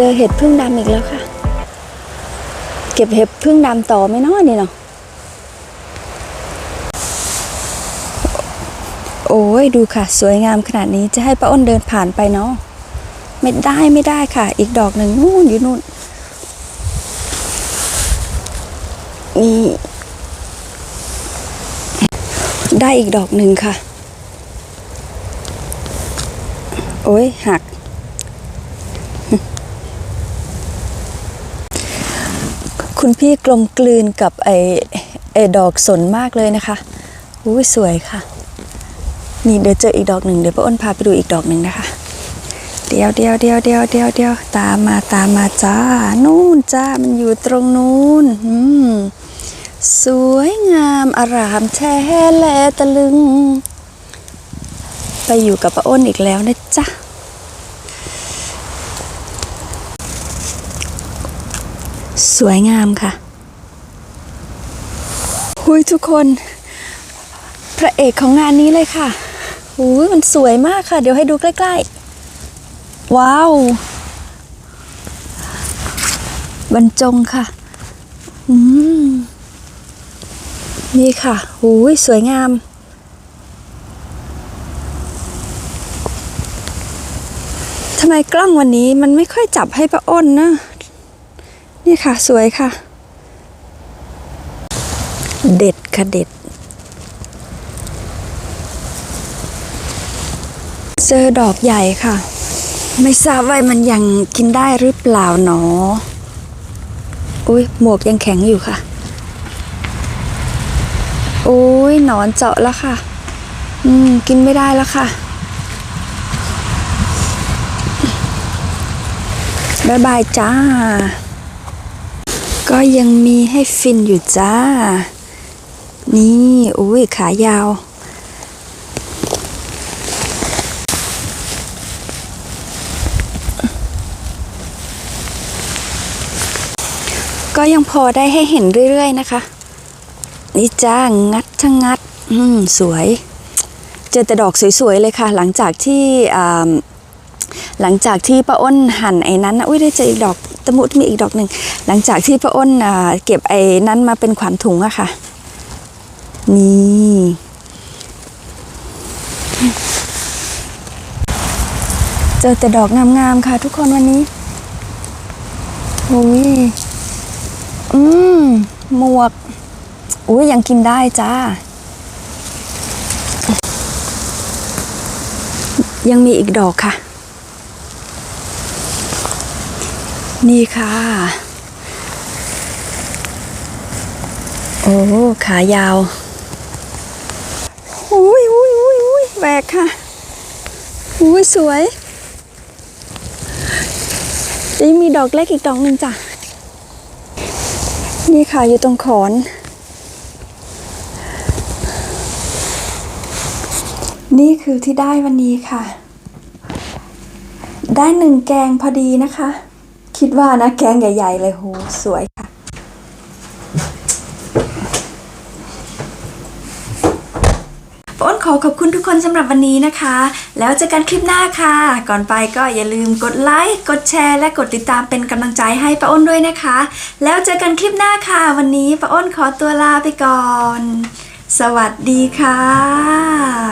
เจอเห็ดพึ่งดำอีกแล้วค่ะ เก็บเห็ดพึ่งดำต่อไหม่น้อนี่เนาะโอ้ยดูค่ะ สวยงามขนาดนี้จะให้ป้าอ้นเดินผ่านไปเนาะไม่ได้ไม่ได้ค่ะ อีกดอกหนึ่งนู่นอยู่นู่นนี่ได้อีกดอกหนึ่งค่ะ โอ้ยหัก คุณพี่กลมกลืนกับไอไอดอกสนมากเลยนะคะอุ้ยสวยค่ะ นี่เดี๋ยวเจออีกดอกหนึ่งเดี๋ยวป้าอ้นพาไปดูอีกดอกหนึ่งนะคะ เดียวเดียวเดียวเดียวเดียวเดียวตามมาตามมาจ้า นู่นจ้ามันอยู่ตรงนู้นอืมสวยงามอารามแท้แลตะลึง ไปอยู่กับป้าอ้นอีกแล้วนะจ๊ะ สวยงามค่ะหุยทุกคน พระเอกของงานนี้เลยค่ะหุยมันสวยมากค่ะ เดี๋ยวให้ดูใกล้ ๆ ว้าว บรรจงค่ะ อืม นี่ค่ะหุยสวยงามทำไมกล้องวันนี้มันไม่ค่อยจับให้ป้าอ้นนะ นี่ค่ะ สวยค่ะ เด็ดค่ะเด็ด เจอดอกใหญ่ค่ะ ไม่ทราบว่ามันยังกินได้หรือเปล่าหนอ อุ้ยหมวกยังแข็งอยู่ค่ะ โอ้ยหนอนเจาะแล้วค่ะ อืม กินไม่ได้แล้วค่ะบายบายจ้า ก็ยังมีให้ฟินอยู่จ้า นี่อุ้ยขายาว ก็ยังพอได้ให้เห็นเรื่อยๆนะคะ นี่จ้า งัดทั้งงัด อืม สวย เจอแต่ดอกสวยๆเลยค่ะ หลังจากที่อ่าหลังจากที่ป้าอ้นหั่นไอ้นั้นนะอุ้ยได้เจออีกดอก ตะมุตมีอีกดอกหนึ่งหลังจากที่ป้าอ้นเก็บไอ้นั้นมาเป็นขวัญถุงอะค่ะ นี่เจอแต่ดอกงามๆค่ะ ทุกคนวันนี้โอ้ยอืมหมวกอุ้ยยังกินได้จ้า ยังมีอีกดอกค่ะ นี่ค่ะ โอ้ ขายาวอุ้ยอุ้ยอุ้ยอุ้ยแหวกค่ะอุ้ยสวยยังมีดอกเล็กอีกดอกหนึ่งจ้ะ นี่ค่ะอยู่ตรงขอน นี่คือที่ได้วันนี้ค่ะ ได้หนึ่งแกงพอดีนะคะ คิดว่านะแกงใหญ่ๆเลยโหสวยค่ะ อ้นขอขอบคุณทุกคนสำหรับวันนี้นะคะ แล้วเจอกันคลิปหน้าค่ะ ก่อนไปก็อย่าลืมกดไลค์ กดแชร์ และกดติดตามเป็นกำลังใจให้ป้าอ้นด้วยนะคะ แล้วเจอกันคลิปหน้าค่ะ วันนี้ป้าอ้นขอตัวลาไปก่อน สวัสดีค่ะ